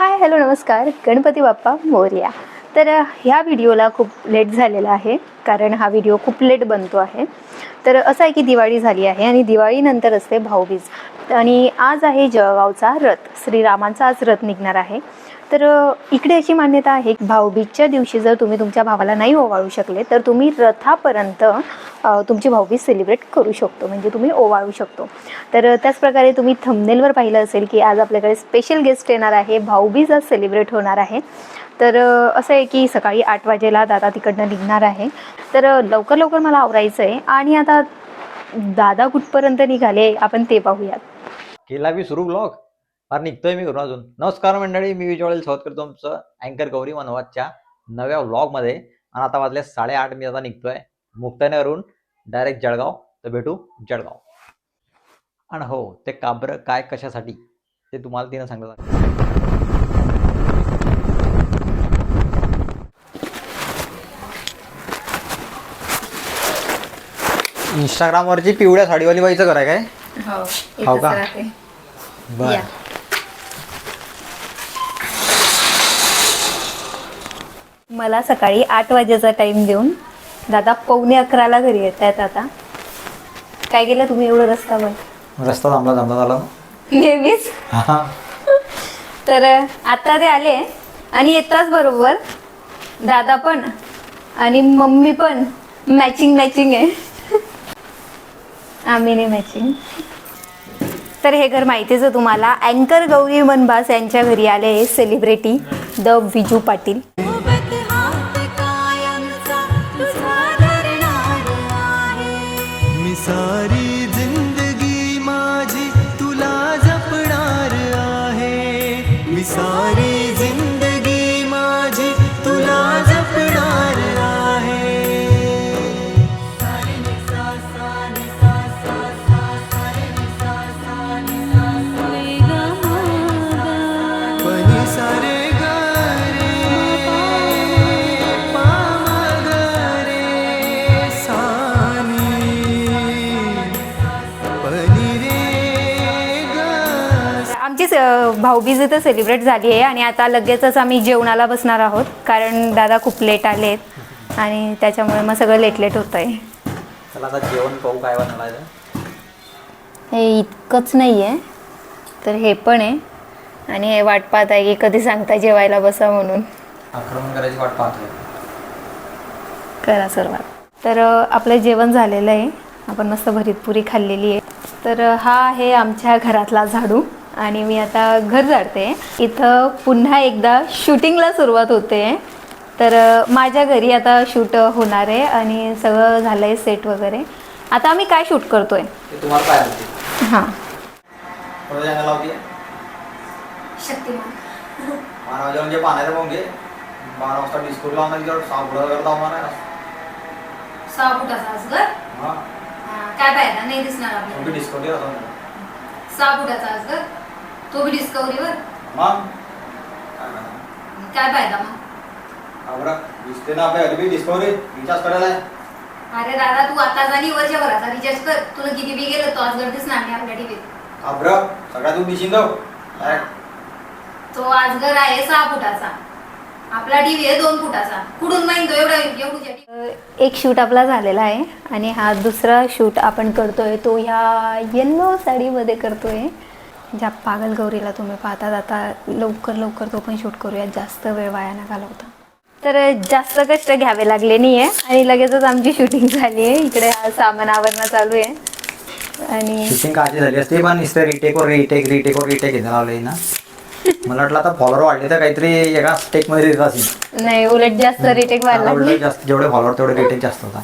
Hi hello नमस्कार. गणपती बाप्पा मोर्या. तर ह्या व्हिडिओला खूप लेट झालेला आहे कारण हा व्हिडिओ खूप लेट बनतो आहे. तर असं आहे की दिवाळी झाली आहे आणि दिवाळीनंतर असते भाऊबीज. आणि आज आहे जळगावचा रथ. श्रीरामांचा आज रथ निघणार आहे. तर इकडे अशी मान्यता आहे की भाऊबीजच्या दिवशी जर तुम्ही तुमच्या भावाला नाही ओवाळू शकले तर तुम्ही रथापर्यंत तुमची भाऊबीज सेलिब्रेट करू शकतो. म्हणजे तुम्ही ओवाळू शकतो. तर त्याचप्रकारे तुम्ही थंबनेलवर पाहिलं असेल की आज आपल्याकडे स्पेशल गेस्ट येणार आहे भाऊबीज आज सेलिब्रेट होणार आहे. तर असं आहे की सकाळी आठ वाजेला दादा तिकडनं निघणार आहे. तर लवकर लवकर मला आवरायचं आहे आणि आता दादा कुठपर्यंत निघाले आपण ते पाहूयात. केला मी सुरू ब्लॉग फार निघतोय मी घरून अजून. नमस्कार मंडळी मी विजय स्वागत करतो तुमचं अँकर गौरी मनोवादच्या नव्या व्लॉगमध्ये आणि आता वाजले साडेआठ मी आता निघतोय मुक्तानगरहून डायरेक्ट जळगाव. तर भेटू जळगाव. आणि हो ते काब्र काय कशासाठी? ते तुम्हाला तिनं सांगत इंस्टाग्रामवरची पिवळ्या साडीवाली बाईचं घर आहे काय? हो हो का? बर. मला सकाळी आठ वाजेचा टाइम देऊन दादा पावणे अकराला घरी येत आहेत आता. काय केलं तुम्ही एवढं रस्तावर रस्ता थांबला थांबला झाला. नेहमीच? हा तर आता ते आले आणि येताच बरोबर दादा पण आणि मम्मी पण मॅचिंग मॅचिंग आहे. आम्ही नाही मॅचिंग तर हे घर माहितीच आहे तुम्हाला. अँकर गौरी मनबास यांच्या घरी आले सेलिब्रिटी द विजू पाटील. सारी ग आमची स- भाऊबीज इथं सेलिब्रेट झाली आहे आणि आता लगेचच आम्ही जेवणाला बसणार आहोत. कारण दादा खूप लेट आलेत आणि त्याच्यामुळे मग सगळं लेट लेट होतं आहे चला आता जेवण पाहू काय बनवायचं हे इतकंच नाही आहे तर हे पण आहे. आणि हे वाट पाहत आहे की कधी सांगता जेवायला बसा म्हणून. आक्रमण करायची वाट पाहतोय करा सर्वात. तर अ, आपलं जेवण झालेलं आहे. आपण मस्त भरीत पुरी खाल्लेली आहे. तर अ, हा आहे आमच्या घरातला झाडू. आणि मी आता घर झाडते इथं पुन्हा एकदा शूटिंगला सुरुवात होते. तर माझ्या घरी आता शूट होणार आहे आणि सगळं झालं आहे सेट वगैरे. आता आम्ही काय शूट करतोय? हां. म्हणजे हा. काय पाहिजे नाही दिसणार तो बी डिस्कवरीवर मग? काय फायदा मग? बरं दिसते ना आपल्या घरी डिस्कवरी रिचार्ज करायला आहे. अरे दादा तू आता झाली वर्षभराचा रिचार्ज कर. तुला किती बी गेलं तो आज गर्दीच नाही आपल्या टीव्हीत बरं सगळ्यात तू दिशील जाऊ काय? तो आजगर आहे सहा फुटाचा. आपला टीव्ही आहे दोन फुटाचा. कुठून माहिती एक शूट आपला झालेला आहे आणि हा दुसरा शूट आपण करतोय तो ह्या येल्लो साडीमध्ये करतोय. ज्या पागल गौरीला तुम्ही पाहतात आता लवकर लवकर तो पण शूट करूया जास्त वेळ वाया न घालवता. तर जास्त कष्ट घ्यावे लागले नाही आहे आणि लगेचच आमची शूटिंग झाली आहे. इकडे हा सामान आवरणं चालू आहे. आणि शूटिंग काळजी झाली असते? पण नुसतं रिटेक वर रिटेक रिटेक वर रिटेक घेता लावले ना. मला वाटलं आता फॉलोअर वाढले तर काहीतरी एका स्टेकमध्ये देत असेल नाही उलट जास्त रिटेक व्हायला आता लागले. उलट जास्त जेवढे फॉलोअर तेवढे रिटेक जास्त होता